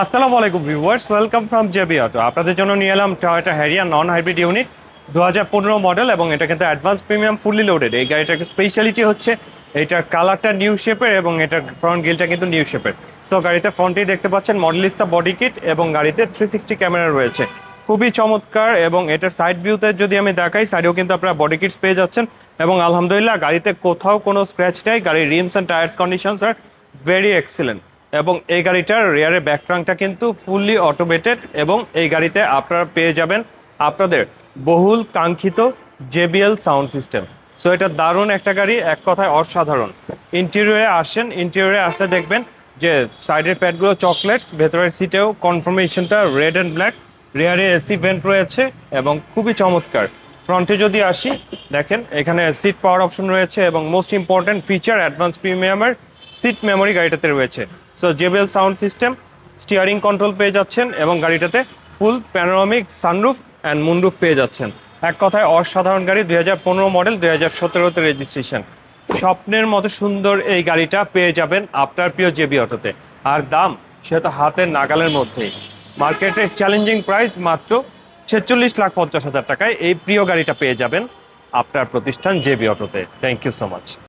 আসসালামু আলাইকুম viewers, welcome from JB auto. আপনাদের জন্য নিয়ে এলাম Toyota Harrier non hybrid unit দু হাজার পনেরো মডেল এবং এটা কিন্তু অ্যাডভান্স প্রিমিয়াম ফুললি লোডেড এই গাড়িটার স্পেশালিটি হচ্ছে এটার কালারটা নিউ শেপের এবং এটার ফ্রন্ট গিলটা কিন্তু নিউ শেপের সো গাড়িতে ফ্রন্টেই দেখতে পাচ্ছেন মডেলিস্টা বডি কিট এবং গাড়িতে থ্রি সিক্সটি ক্যামেরা রয়েছে। খুবই চমৎকার এবং এটার সাইড ভিউতে যদি আমি দেখাই সাইডেও কিন্তু আপনারা বডি কিটস পেয়ে যাচ্ছেন এবং আলহামদুলিল্লাহ, গাড়িতে কোথাও কোনো স্ক্র্যাচ নেই, গাড়ির rims and tyres conditions are very excellent এবং এই গাড়িটার রেয়ারের ট্রাঙ্কটা কিন্তু ফুললি অটোমেটেড এবং এই গাড়িতে আপনারা পেয়ে যাবেন আপনাদের বহুল কাঙ্ক্ষিত জেবিএল সাউন্ড সিস্টেম সো এটা দারুণ একটা গাড়ি, এক কথায় অসাধারণ। ইন্টেরিয়রে আসেন ইন্টেরিয়রে আসলে দেখবেন যে সাইডের প্যাডগুলো চকলেটস ভেতরের সিটেও কনফার্মেশনটা রেড অ্যান্ড ব্ল্যাক রেয়ারে এসি ভেন্ট রয়েছে এবং খুবই চমৎকার। ফ্রন্টে যদি আসি, দেখেন, এখানে সিট পাওয়ার অপশন রয়েছে এবং মোস্ট ইম্পর্ট্যান্ট ফিচার অ্যাডভান্স প্রিমিয়ামের সিট মেমোরি গাড়িটাতে রয়েছে। So JBL sound system steering control পেয়ে যাচ্ছেন এবং গাড়িটাতে full panoramic sunroof and moonroof পেয়ে যাচ্ছেন। এক কথায় অসাধারণ গাড়ি, দুই হাজার পনেরো মডেল দুই হাজার সতেরোতে রেজিস্ট্রেশন স্বপ্নের মতো সুন্দর এই গাড়িটা পেয়ে যাবেন আপনার প্রিয় জেবি অটোতে আর দাম, সেটা হাতের নাগালের মধ্যেই। মার্কেটের চ্যালেঞ্জিং প্রাইস মাত্র ছেচল্লিশ লাখ পঞ্চাশ হাজার টাকায় এই প্রিয় গাড়িটা পেয়ে যাবেন আপনার প্রতিষ্ঠান জেবি অটোতে থ্যাংক ইউ সো মাচ